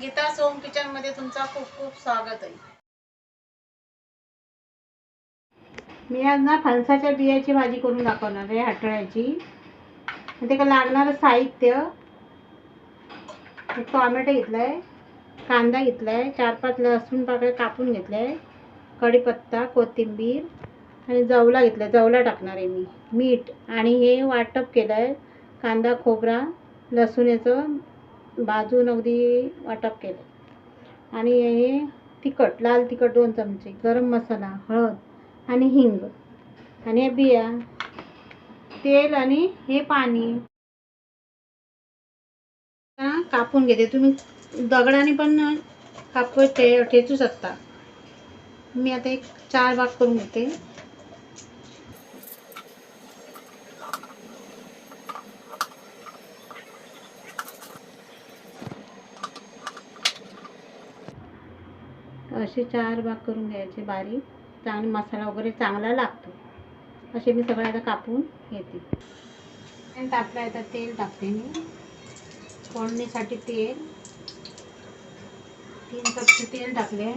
गीता सोम किचनमध्ये तुमचा खूप खूप स्वागत आहे. मी आज ना फणसाच्या बियाची भाजी करून दाखवणार आहे हटळ्याची. ते का लागणारं साहित्य एक टॉमॅटो घेतलाय कांदा घेतलाय चार पाच लसूण पाकळ्या कापून घेतलाय कढीपत्ता कोथिंबीर आणि जवला घेतलाय. जवला टाकणार आहे मी. मीठ आणि हे वाटप केलं आहे कांदा खोबरा लसूण याचं बाजून अगदी वाटप केलं. आणि हे तिखट लाल तिखट दोन चमचे गरम मसाला हळद आणि हिंग. आणि हे बिया तेल आणि हे पाणी. कापून घेते. तुम्ही दगडाने पण कापू ठे ठेचू शकता. मी आता एक चार भाग करून घेते. असे चार भाग करून घ्यायचे बारीक. चांगला मसाला वगैरे चांगला लागतो. असे मी सगळं आता कापून घेते. आणि आहे आता तेल टाकते मी. फोडणीसाठी तेल. तीन कपचे तेल टाकले.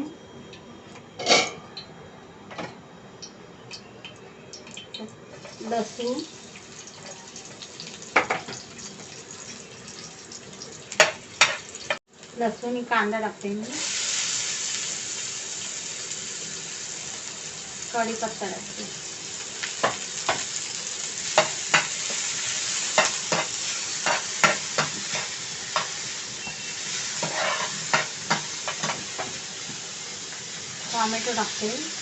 लसूण. लसूण कांदा टाकते मी. कढीपत्ता टाकते. टॉमॅटो टाकते.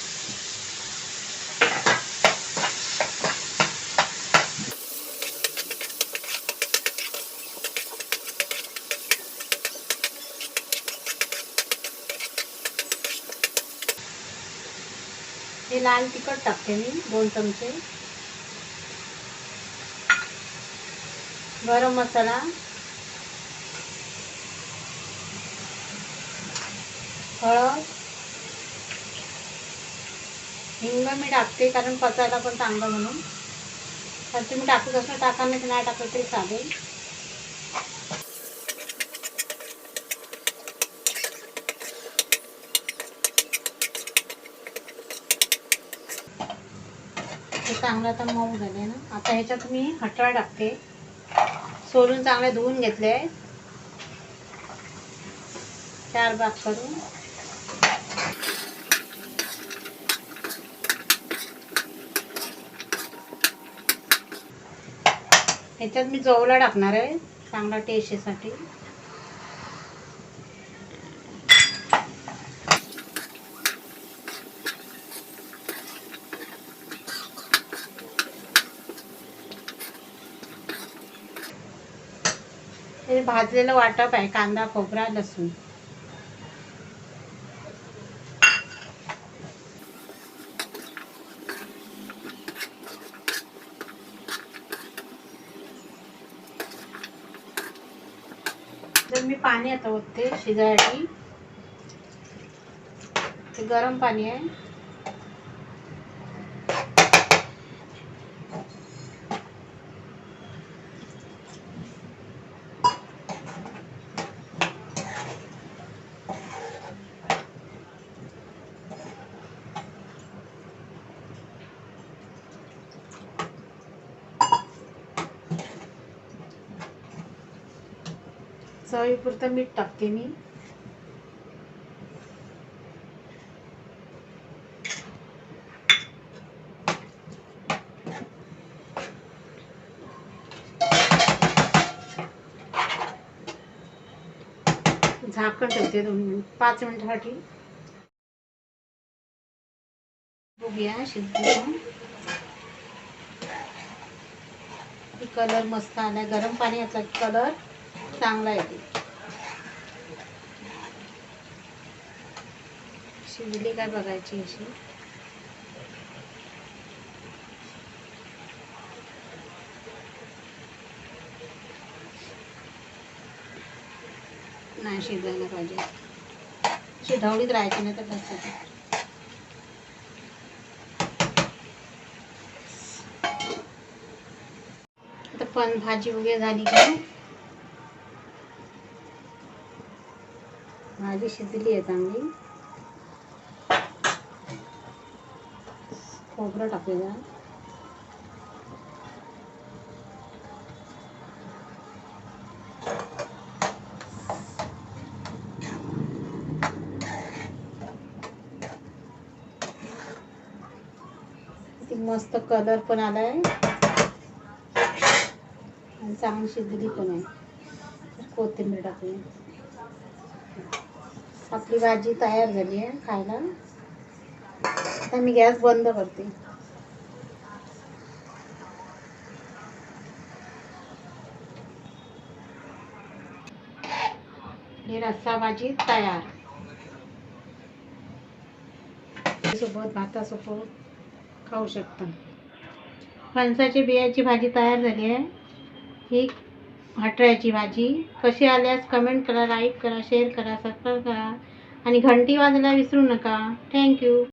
हे लाल तिखट टाकते मी दोन चमचे गरम मसाला हळद हिंग मी टाकते कारण पचायला पण चांगलं म्हणून तर तुम्ही टाकत असं टाका नाही तर नाही टाकलं तरी चालेल चांगलं आता मऊ झाले ना. आता ह्याच्यात मी हटळ टाकते. सोलून चांगले धुवून घेतले. चार भाग करून. ह्याच्यात मी जवला टाकणार आहे. चांगला टेस्टीसाठी आणि भाजलेलं वाटप आहे कांदा खोबरा लसूण. तर मी पाणी आता ओतते शिजायसाठी. ते गरम पाणी आहे. चवीपुरतं मीठ टाकते मी. झाकण ठेवते दोन मिनिट पाच मिनिटासाठी. बघूया शिजते कलर मस्त आलाय गरम पाणी याचा कलर. चांगला येते शिजली काय बघायची अशी? नाही शिजायला पाहिजे. शिधावळीत राहायची नाही तर कसं? पण भाजी वगैरे झाली का? भाजी शिजली आहे चांगली. खोबरं टाकूया मस्त कलर पण आलाय. आणि चांगली शिजली पण आहे. कोथिंबीर टाकली. आपली भाजी तयार झाली आहे खायला. आता मी गॅस बंद करते. हे रस्सा भाजी तयार. सोबत भातासोबत खाऊ शकता. फणसाची बियाची भाजी तयार झाली आहे. ही हटऱ्याची भाजी. कशी आल्यास कमेंट करा लाईक करा शेअर करा सबस्क्राईब करा. आणि घंटी वाजायला विसरू नका. थँक्यू